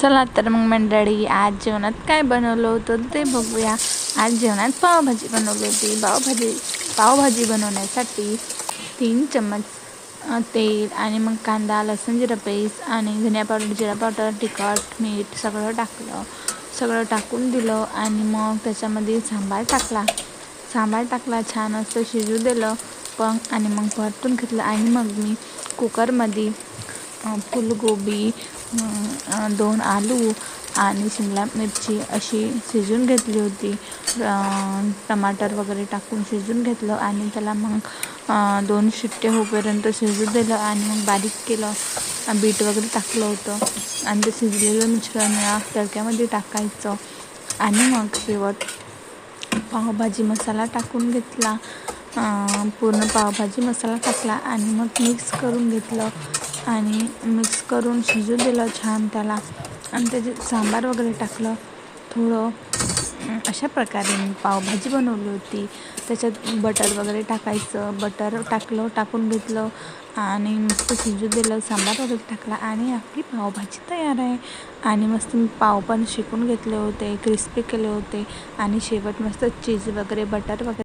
चला तर मग मंडळी आज जेवणात काय बनवलं होतं ते बघूया. आज जेवणात पावभाजी बनवली होती. पावभाजी पावभाजी बनवण्यासाठी तीन चम्मच तेल आणि मग कांदा लसूण जिरा पेस्ट आणि धनिया पावडर जिरा पावडर तिखट मीठ सगळं टाकलं. सगळं टाकून दिलं आणि मग त्याच्यामध्ये सांबार टाकला. सांबार टाकला छान असं शिजू दिलं पण आणि मग परतून घेतलं. आणि मग मी कुकरमध्ये फुलगोबी दोन आलू आणि शिमला मिरची अशी शिजून घेतली होती. टमाटर वगैरे टाकून शिजून घेतलं आणि त्याला मग दोन शिट्टे होईपर्यंत शिजू दिलं आणि मग बारीक केलं. बीट वगैरे टाकलं होतं आणि ते शिजलेलं मिश्रण या तडक्यामध्ये टाकायचं. आणि मग शेवट पावभाजी मसाला टाकून घेतला. पूर्ण पावभाजी मसाला टाकला आणि मग मिक्स करून घेतलं. आणि मिक्स करून शिजू दिलं छान त्याला. आणि त्याचे सांबार वगैरे टाकलं थोडं अशा प्रकारे मी पावभाजी बनवली होती. त्याच्यात बटर वगैरे टाकायचं. बटर टाकलं टाकून घेतलं आणि मस्त शिजू दिलं सांबार वगैरे टाकला आणि आपली पावभाजी तयार आहे. आणि मस्त मी पाव पण शिकून घेतले होते क्रिस्पी केले होते आणि शेवट मस्त चीज वगैरे बटर वगैरे